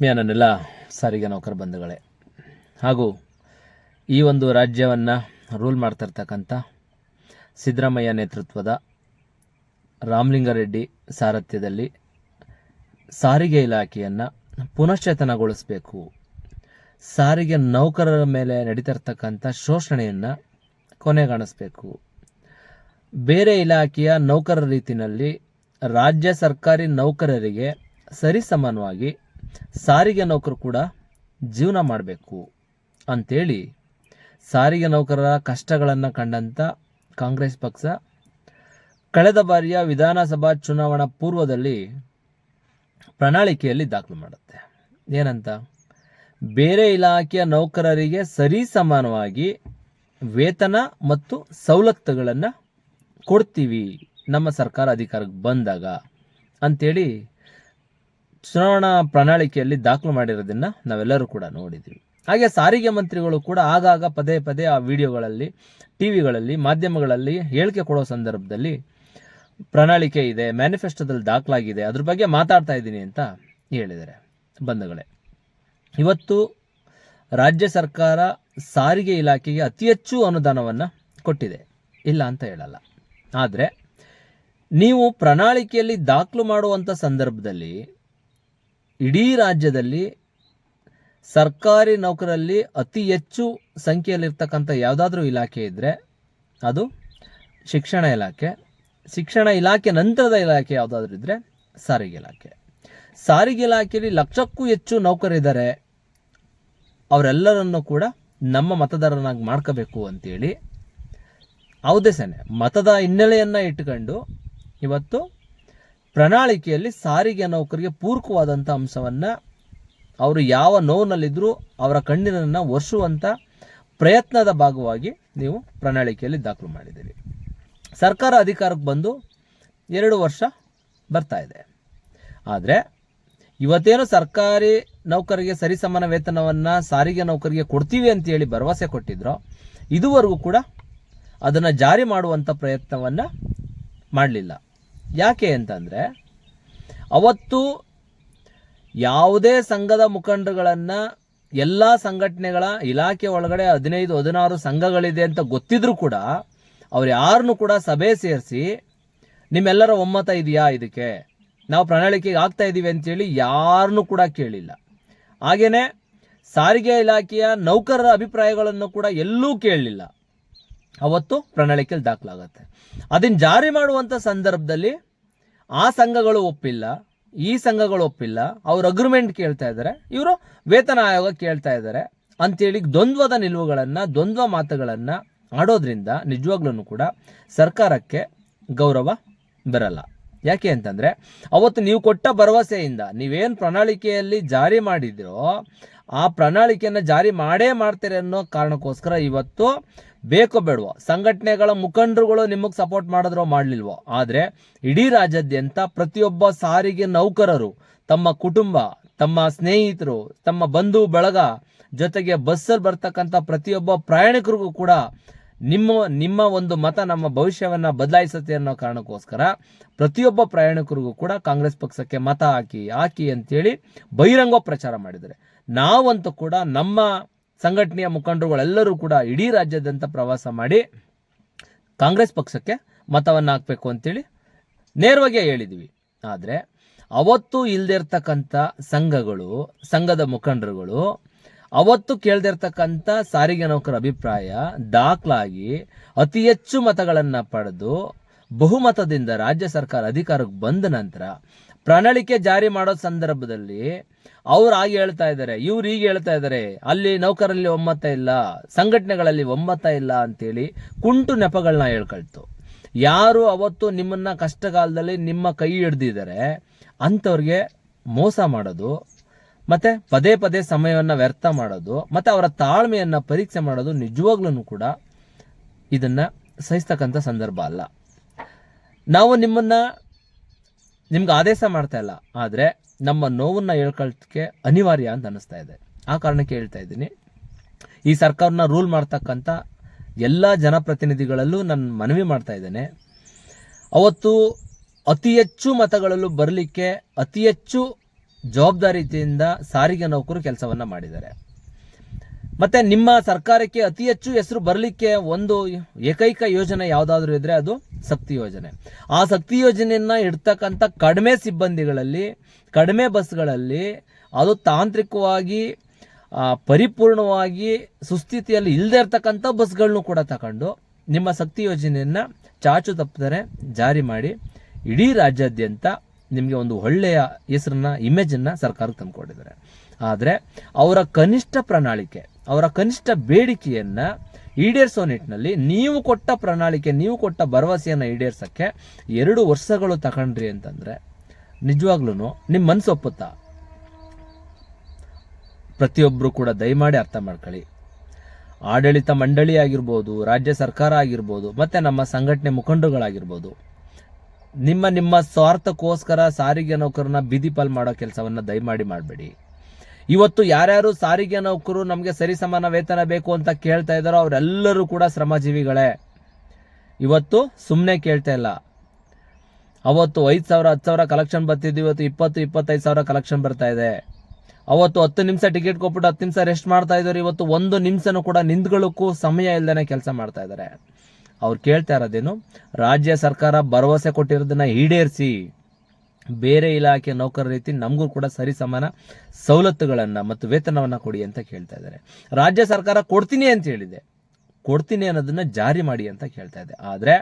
ನನ್ನೆಲ್ಲ ಸಾರಿಗೆ ನೌಕರ ಬಂಧುಗಳೇ. ಹಾಗೂ ಈ ಒಂದು ರಾಜ್ಯವನ್ನು ರೂಲ್ ಮಾಡ್ತಿರ್ತಕ್ಕಂಥ ಸಿದ್ದರಾಮಯ್ಯ ನೇತೃತ್ವದ ರಾಮಲಿಂಗಾರೆಡ್ಡಿ ಸಾರಥ್ಯದಲ್ಲಿ ಸಾರಿಗೆ ಇಲಾಖೆಯನ್ನು ಪುನಶ್ಚೇತನಗೊಳಿಸಬೇಕು. ಸಾರಿಗೆ ನೌಕರರ ಮೇಲೆ ನಡೀತಿರ್ತಕ್ಕಂಥ ಶೋಷಣೆಯನ್ನು ಕೊನೆಗಾಣಿಸಬೇಕು. ಬೇರೆ ಇಲಾಖೆಯ ನೌಕರರ ರೀತಿಯಲ್ಲಿ ರಾಜ್ಯ ಸರ್ಕಾರಿ ನೌಕರರಿಗೆ ಸರಿಸಮಾನವಾಗಿ ಸಾರಿಗೆ ನೌಕರು ಕೂಡ ಜೀವನ ಮಾಡಬೇಕು ಅಂಥೇಳಿ ಸಾರಿಗೆ ನೌಕರರ ಕಷ್ಟಗಳನ್ನು ಕಂಡಂಥ ಕಾಂಗ್ರೆಸ್ ಪಕ್ಷ ಕಳೆದ ಬಾರಿಯ ವಿಧಾನಸಭಾ ಚುನಾವಣಾ ಪೂರ್ವದಲ್ಲಿ ಪ್ರಣಾಳಿಕೆಯಲ್ಲಿ ದಾಖಲು ಮಾಡುತ್ತೆ. ಏನಂತ? ಬೇರೆ ಇಲಾಖೆಯ ನೌಕರರಿಗೆ ಸರಿ ಸಮಾನವಾಗಿ ವೇತನ ಮತ್ತು ಸವಲತ್ತುಗಳನ್ನು ಕೊಡ್ತೀವಿ. ನಮ್ಮ ಸರ್ಕಾರ ಅಧಿಕಾರಕ್ಕೆ ಬಂದಾಗ ಅಂಥೇಳಿ ಚುನಾವಣಾ ಪ್ರಣಾಳಿಕೆಯಲ್ಲಿ ದಾಖಲು ಮಾಡಿರೋದನ್ನ ನಾವೆಲ್ಲರೂ ಕೂಡ ನೋಡಿದ್ದೀವಿ. ಹಾಗೆ ಸಾರಿಗೆ ಮಂತ್ರಿಗಳು ಕೂಡ ಆಗಾಗ ಪದೇ ಪದೇ ಆ ವಿಡಿಯೋಗಳಲ್ಲಿ ಟಿ ವಿಗಳಲ್ಲಿ ಮಾಧ್ಯಮಗಳಲ್ಲಿ ಹೇಳಿಕೆ ಕೊಡೋ ಸಂದರ್ಭದಲ್ಲಿ ಪ್ರಣಾಳಿಕೆ ಇದೆ, ಮ್ಯಾನಿಫೆಸ್ಟೋದಲ್ಲಿ ದಾಖಲಾಗಿದೆ, ಅದ್ರ ಬಗ್ಗೆ ಮಾತಾಡ್ತಾ ಇದ್ದೀನಿ ಅಂತ ಹೇಳಿದ್ದಾರೆ ಬಂಧುಗಳೇ. ಇವತ್ತು ರಾಜ್ಯ ಸರ್ಕಾರ ಸಾರಿಗೆ ಇಲಾಖೆಗೆ ಅತಿ ಹೆಚ್ಚು ಅನುದಾನವನ್ನು ಕೊಟ್ಟಿದೆ. ಇಲ್ಲ ಅಂತ ಹೇಳಲ್ಲ. ಆದರೆ, ನೀವು ಪ್ರಣಾಳಿಕೆಯಲ್ಲಿ ದಾಖಲು ಮಾಡುವಂಥ ಸಂದರ್ಭದಲ್ಲಿ ಇಡೀ ರಾಜ್ಯದಲ್ಲಿ ಸರ್ಕಾರಿ ನೌಕರಲ್ಲಿ ಅತಿ ಹೆಚ್ಚು ಸಂಖ್ಯೆಯಲ್ಲಿರ್ತಕ್ಕಂಥ ಯಾವುದಾದ್ರೂ ಇಲಾಖೆ ಇದ್ದರೆ ಅದು ಶಿಕ್ಷಣ ಇಲಾಖೆ. ಶಿಕ್ಷಣ ಇಲಾಖೆ ನಂತರದ ಇಲಾಖೆ ಯಾವುದಾದ್ರೂ ಇದ್ದರೆ ಸಾರಿಗೆ ಇಲಾಖೆ. ಸಾರಿಗೆ ಇಲಾಖೆಯಲ್ಲಿ ಲಕ್ಷಕ್ಕೂ ಹೆಚ್ಚು ನೌಕರಿದ್ದಾರೆ ಅವರೆಲ್ಲರನ್ನು ಕೂಡ ನಮ್ಮ ಮತದಾರನಾಗಿ ಮಾಡ್ಕೋಬೇಕು ಅಂತೇಳಿ. ಹೌದೇ ಸೇನೆ ಮತದ ಹಿನ್ನೆಲೆಯನ್ನು ಇಟ್ಕೊಂಡು ಇವತ್ತು ಪ್ರಣಾಳಿಕೆಯಲ್ಲಿ ಸಾರಿಗೆ ನೌಕರಿಗೆ ಪೂರಕವಾದಂಥ ಅಂಶವನ್ನು ಅವರು ಯಾವ ನೋವಿನಲ್ಲಿದ್ದರೂ ಅವರ ಕಣ್ಣಿನನ್ನು ಒರೆಸುವಂಥ ಪ್ರಯತ್ನದ ಭಾಗವಾಗಿ ನೀವು ಪ್ರಣಾಳಿಕೆಯಲ್ಲಿ ದಾಖಲು ಮಾಡಿದ್ದೀರಿ. ಸರ್ಕಾರ ಅಧಿಕಾರಕ್ಕೆ ಬಂದು ಎರಡು ವರ್ಷ ಬರ್ತಾ ಇದೆ. ಆದರೆ ಇವತ್ತೇನು ಸರ್ಕಾರಿ ನೌಕರಿಗೆ ಸರಿಸಮಾನ ವೇತನವನ್ನು ಸಾರಿಗೆ ನೌಕರಿಗೆ ಕೊಡ್ತೀವಿ ಅಂತೇಳಿ ಭರವಸೆ ಕೊಟ್ಟಿದ್ರು ಇದುವರೆಗೂ ಕೂಡ ಅದನ್ನು ಜಾರಿ ಮಾಡುವಂಥ ಪ್ರಯತ್ನವನ್ನು ಮಾಡಲಿಲ್ಲ. ಯಾಕೆ ಅಂತಂದರೆ ಅವತ್ತು ಯಾವುದೇ ಸಂಘದ ಮುಖಂಡರುಗಳನ್ನು ಎಲ್ಲ ಸಂಘಟನೆಗಳ ಇಲಾಖೆ ಒಳಗಡೆ ಹದಿನೈದು, ಹದಿನಾರು ಸಂಘಗಳಿದೆ ಅಂತ ಗೊತ್ತಿದ್ರೂ ಕೂಡ ಅವ್ರು ಯಾರನ್ನು ಕೂಡ ಸಭೆ ಸೇರಿಸಿ, ನಿಮ್ಮೆಲ್ಲರ ಒಮ್ಮತ ಇದೆಯಾ ಇದಕ್ಕೆ? ನಾವು ಪ್ರಣಾಳಿಕೆಗೆ ಆಗ್ತಾ ಇದ್ದೀವಿ ಅಂತೇಳಿ ಯಾರನ್ನೂ ಕೂಡ ಕೇಳಿಲ್ಲ. ಹಾಗೆಯೇ ಸಾರಿಗೆ ಇಲಾಖೆಯ ನೌಕರರ ಅಭಿಪ್ರಾಯಗಳನ್ನು ಕೂಡ ಎಲ್ಲೂ ಕೇಳಲಿಲ್ಲ. ಅವತ್ತು ಪ್ರಣಾಳಿಕೆಯಲ್ಲಿ ದಾಖಲಾಗುತ್ತೆ. ಅದನ್ನು ಜಾರಿ ಮಾಡುವಂಥ ಸಂದರ್ಭದಲ್ಲಿ ಆ ಸಂಘಗಳು ಒಪ್ಪಿಲ್ಲ, ಈ ಸಂಘಗಳು ಒಪ್ಪಿಲ್ಲ, ಅವ್ರ ಅಗ್ರಿಮೆಂಟ್ ಕೇಳ್ತಾ ಇದ್ದಾರೆ ಇವರು ವೇತನ ಆಯೋಗ ಕೇಳ್ತಾ ಇದ್ದಾರೆ ಅಂತೇಳಿ ದ್ವಂದ್ವದ ನಿಲುವುಗಳನ್ನು, ದ್ವಂದ್ವ ಮಾತುಗಳನ್ನು ಆಡೋದ್ರಿಂದ ನಿಜವಾಗ್ಲೂ ಕೂಡ ಸರ್ಕಾರಕ್ಕೆ ಗೌರವ ಬರಲ್ಲ. ಯಾಕೆ ಅಂತಂದರೆ ಅವತ್ತು ನೀವು ಕೊಟ್ಟ ಭರವಸೆಯಿಂದ ನೀವೇನು ಪ್ರಣಾಳಿಕೆಯಲ್ಲಿ ಜಾರಿ ಮಾಡಿದ್ರೋ ಆ ಪ್ರಣಾಳಿಕೆಯನ್ನು ಜಾರಿ ಮಾಡೇ ಮಾಡ್ತೀರಿ ಅನ್ನೋ ಕಾರಣಕ್ಕೋಸ್ಕರ ಇವತ್ತು ಬೇಕೋ ಬೇಡವೋ. ಸಂಘಟನೆಗಳ ಮುಖಂಡರುಗಳು ನಿಮಗೆ ಸಪೋರ್ಟ್ ಮಾಡಿದ್ರೋ ಮಾಡಲಿಲ್ವೋ. ಆದರೆ ಇಡೀ ರಾಜ್ಯಾದ್ಯಂತ ಪ್ರತಿಯೊಬ್ಬ ಸಾರಿಗೆ ನೌಕರರು, ತಮ್ಮ ಕುಟುಂಬ, ತಮ್ಮ ಸ್ನೇಹಿತರು, ತಮ್ಮ ಬಂಧು, ಬಳಗ ಜೊತೆಗೆ ಬಸ್ಸಲ್ಲಿ ಬರ್ತಕ್ಕಂಥ ಪ್ರತಿಯೊಬ್ಬ ಪ್ರಯಾಣಿಕರಿಗೂ ಕೂಡ ನಿಮ್ಮ ನಿಮ್ಮ ಒಂದು ಮತ, ನಮ್ಮ ಭವಿಷ್ಯವನ್ನು ಬದಲಾಯಿಸುತ್ತೆ ಅನ್ನೋ ಕಾರಣಕ್ಕೋಸ್ಕರ ಪ್ರತಿಯೊಬ್ಬ ಪ್ರಯಾಣಿಕರಿಗೂ ಕೂಡ ಕಾಂಗ್ರೆಸ್ ಪಕ್ಷಕ್ಕೆ ಮತ ಹಾಕಿ ಹಾಕಿ ಅಂತೇಳಿ ಬಹಿರಂಗ ಪ್ರಚಾರ ಮಾಡಿದ್ದಾರೆ. ನಾವಂತೂ ಕೂಡ ನಮ್ಮ ಸಂಘಟನೆಯ ಮುಖಂಡರುಗಳೆಲ್ಲರೂ ಕೂಡ ಇಡೀ ರಾಜ್ಯಾದ್ಯಂತ ಪ್ರವಾಸ ಮಾಡಿ ಕಾಂಗ್ರೆಸ್ ಪಕ್ಷಕ್ಕೆ ಮತವನ್ನು ಹಾಕಬೇಕು ಅಂತೇಳಿ ನೇರವಾಗಿ ಹೇಳಿದ್ವಿ. ಆದರೆ ಅವತ್ತು ಇಲ್ಲದೇ ಇರ್ತಕ್ಕಂಥ ಸಂಘಗಳು, ಸಂಘದ ಮುಖಂಡರುಗಳು ಅವತ್ತು ಕೇಳ್ದಿರ್ತಕ್ಕಂಥ ಸಾರಿಗೆ ನೌಕರ ಅಭಿಪ್ರಾಯ ದಾಖಲಾಗಿ ಅತಿ ಹೆಚ್ಚು ಮತಗಳನ್ನು ಪಡೆದು ಬಹುಮತದಿಂದ ರಾಜ್ಯ ಸರ್ಕಾರ ಅಧಿಕಾರಕ್ಕೆ ಬಂದ ನಂತರ ಪ್ರಣಾಳಿಕೆ ಜಾರಿ ಮಾಡೋ ಸಂದರ್ಭದಲ್ಲಿ ಅವ್ರು ಆಗಿ ಹೇಳ್ತಾ ಇದ್ದಾರೆ, ಇವ್ರು ಈಗ ಹೇಳ್ತಾ ಇದ್ದಾರೆ, ಅಲ್ಲಿ ನೌಕರಲ್ಲಿ ಒಮ್ಮತ ಇಲ್ಲ, ಸಂಘಟನೆಗಳಲ್ಲಿ ಒಮ್ಮತ ಇಲ್ಲ ಅಂತೇಳಿ ಕುಂಟು ನೆಪಗಳನ್ನ ಹೇಳ್ಕೊಳ್ತು. ಯಾರು ಅವತ್ತು ನಿಮ್ಮನ್ನ ಕಷ್ಟಕಾಲದಲ್ಲಿ ನಿಮ್ಮ ಕೈ ಹಿಡ್ದಿದ್ದಾರೆ ಅಂಥವ್ರಿಗೆ ಮೋಸ ಮಾಡೋದು, ಮತ್ತೆ ಪದೇ ಪದೇ ಸಮಯವನ್ನು ವ್ಯರ್ಥ ಮಾಡೋದು, ಮತ್ತೆ ಅವರ ತಾಳ್ಮೆಯನ್ನು ಪರೀಕ್ಷೆ ಮಾಡೋದು ನಿಜವಾಗ್ಲೂ ಕೂಡ ಇದನ್ನು ಸಹಿಸ್ತಕ್ಕಂಥ ಸಂದರ್ಭ ಅಲ್ಲ. ನಾವು ನಿಮ್ಮನ್ನ ನಿಮ್ಗೆ ಆದೇಶ ಮಾಡ್ತಾ ಇಲ್ಲ, ಆದರೆ ನಮ್ಮ ನೋವನ್ನು ಹೇಳ್ಕೊಳ್ಳೋಕ್ಕೆ ಅನಿವಾರ್ಯ ಅಂತ ಅನ್ನಿಸ್ತಾ ಇದೆ. ಆ ಕಾರಣಕ್ಕೆ ಹೇಳ್ತಾ ಇದ್ದೀನಿ. ಈ ಸರ್ಕಾರನ ರೂಲ್ ಮಾಡ್ತಕ್ಕಂಥ ಎಲ್ಲ ಜನಪ್ರತಿನಿಧಿಗಳಲ್ಲೂ ನಾನು ಮನವಿ ಮಾಡ್ತಾ ಇದ್ದೇನೆ. ಅವತ್ತು ಅತಿ ಹೆಚ್ಚು ಮತಗಳಲ್ಲೂ ಬರಲಿಕ್ಕೆ ಅತಿ ಹೆಚ್ಚು ಜವಾಬ್ದಾರಿಯಿಂದ ಸಾರಿಗೆ ನೌಕರು ಕೆಲಸವನ್ನು ಮಾಡಿದ್ದಾರೆ. ಮತ್ತೆ ನಿಮ್ಮ ಸರ್ಕಾರಕ್ಕೆ ಅತಿ ಹೆಚ್ಚು ಹೆಸರು ಬರಲಿಕ್ಕೆ ಒಂದು ಏಕೈಕ ಯೋಜನೆ ಯಾವುದಾದ್ರೂ ಇದ್ರೆ ಅದು ಶಕ್ತಿ ಯೋಜನೆ. ಆ ಶಕ್ತಿ ಯೋಜನೆಯನ್ನ ಇಡ್ತಕ್ಕಂಥ ಕಡಿಮೆ ಸಿಬ್ಬಂದಿಗಳಲ್ಲಿ, ಕಡಿಮೆ ಬಸ್ಗಳಲ್ಲಿ, ಅದು ತಾಂತ್ರಿಕವಾಗಿ ಪರಿಪೂರ್ಣವಾಗಿ ಸುಸ್ಥಿತಿಯಲ್ಲಿ ಇಲ್ಲದೆ ಇರ್ತಕ್ಕಂಥ ಬಸ್ಗಳನ್ನು ಕೂಡ ತಗೊಂಡು ನಿಮ್ಮ ಶಕ್ತಿ ಯೋಜನೆಯನ್ನ ಚಾಚು ತಪ್ಪದರೆ ಜಾರಿ ಮಾಡಿ ಇಡೀ ರಾಜ್ಯಾದ್ಯಂತ ನಿಮಗೆ ಒಂದು ಒಳ್ಳೆಯ ಹೆಸರನ್ನ ಇಮೇಜನ್ನು ಸರ್ಕಾರಕ್ಕೆ ತಂದುಕೊಟ್ಟಿದ್ದಾರೆ. ಆದರೆ ಅವರ ಕನಿಷ್ಠ ಪ್ರಣಾಳಿಕೆ ಅವರ ಕನಿಷ್ಠ ಬೇಡಿಕೆಯನ್ನ ಈಡೇರಿಸೋ ನಿಟ್ಟಿನಲ್ಲಿ ನೀವು ಕೊಟ್ಟ ಪ್ರಣಾಳಿಕೆ, ನೀವು ಕೊಟ್ಟ ಭರವಸೆಯನ್ನು ಈಡೇರ್ಸೋಕ್ಕೆ ಎರಡು ವರ್ಷಗಳು ತಗೊಂಡ್ರಿ ಅಂತಂದರೆ ನಿಜವಾಗ್ಲೂ ನಿಮ್ಮ ಮನಸ್ಸು ಒಪ್ಪುತ್ತಾ? ಪ್ರತಿಯೊಬ್ಬರು ಕೂಡ ದಯಮಾಡಿ ಅರ್ಥ ಮಾಡ್ಕೊಳ್ಳಿ. ಆಡಳಿತ ಮಂಡಳಿ ಆಗಿರ್ಬೋದು, ರಾಜ್ಯ ಸರ್ಕಾರ ಆಗಿರ್ಬೋದು, ಮತ್ತು ನಮ್ಮ ಸಂಘಟನೆ ಮುಖಂಡರುಗಳಾಗಿರ್ಬೋದು, ನಿಮ್ಮ ನಿಮ್ಮ ಸ್ವಾರ್ಥಕ್ಕೋಸ್ಕರ ಸಾರಿಗೆ ನೌಕರನ್ನ ಬೀದಿ ಪಾಲ್ ಮಾಡೋ ಕೆಲಸವನ್ನು ದಯಮಾಡಿ ಮಾಡಬೇಡಿ. ಇವತ್ತು ಯಾರ್ಯಾರು ಸಾರಿಗೆ ನೌಕರು ನಮಗೆ ಸರಿಸಮಾನ ವೇತನ ಬೇಕು ಅಂತ ಕೇಳ್ತಾ ಇದ್ದಾರೋ ಅವರೆಲ್ಲರೂ ಕೂಡ ಶ್ರಮಜೀವಿಗಳೇ. ಇವತ್ತು ಸುಮ್ಮನೆ ಕೇಳ್ತಾ ಇಲ್ಲ. ಅವತ್ತು ಐದು ಸಾವಿರ, ಹತ್ತು ಸಾವಿರ ಕಲೆಕ್ಷನ್ ಬರ್ತಿದ್ದು ಇವತ್ತು ಇಪ್ಪತ್ತು, ಇಪ್ಪತ್ತೈದು ಸಾವಿರ ಕಲೆಕ್ಷನ್ ಬರ್ತಾ ಇದೆ. ಅವತ್ತು ಹತ್ತು ನಿಮಿಷ ಟಿಕೆಟ್ ಕೊಟ್ಬಿಟ್ಟು ಹತ್ತು ನಿಮಿಷ ರೆಸ್ಟ್ ಮಾಡ್ತಾ ಇದ್ದಾರೆ. ಇವತ್ತು ಒಂದು ನಿಮಿಷನೂ ಕೂಡ ನಿಂತ್ಕೊಳ್ಳೋಕ್ಕೂ ಸಮಯ ಇಲ್ದೇನೆ ಕೆಲಸ ಮಾಡ್ತಾ ಇದ್ದಾರೆ. ಅವ್ರು ಕೇಳ್ತಾ ಇರೋದೇನು? ರಾಜ್ಯ ಸರ್ಕಾರ ಭರವಸೆ ಕೊಟ್ಟಿರೋದನ್ನ ಈಡೇರಿಸಿ. ಬೇರೆ ಇಲಾಖೆ ನೌಕರ ರೀತಿ ನಮಗೂ ಕೂಡ ಸರಿ ಸಮಾನ ಸವಲತ್ತುಗಳನ್ನು ಮತ್ತು ವೇತನವನ್ನು ಕೊಡಿ ಅಂತ ಕೇಳ್ತಾ ಇದ್ದಾರೆ. ರಾಜ್ಯ ಸರ್ಕಾರ ಕೊಡ್ತೀನಿ ಅಂತ ಹೇಳಿದೆ. ಕೊಡ್ತೀನಿ ಅನ್ನೋದನ್ನ ಜಾರಿ ಮಾಡಿ ಅಂತ ಕೇಳ್ತಾ ಇದೆ. ಆದರೆ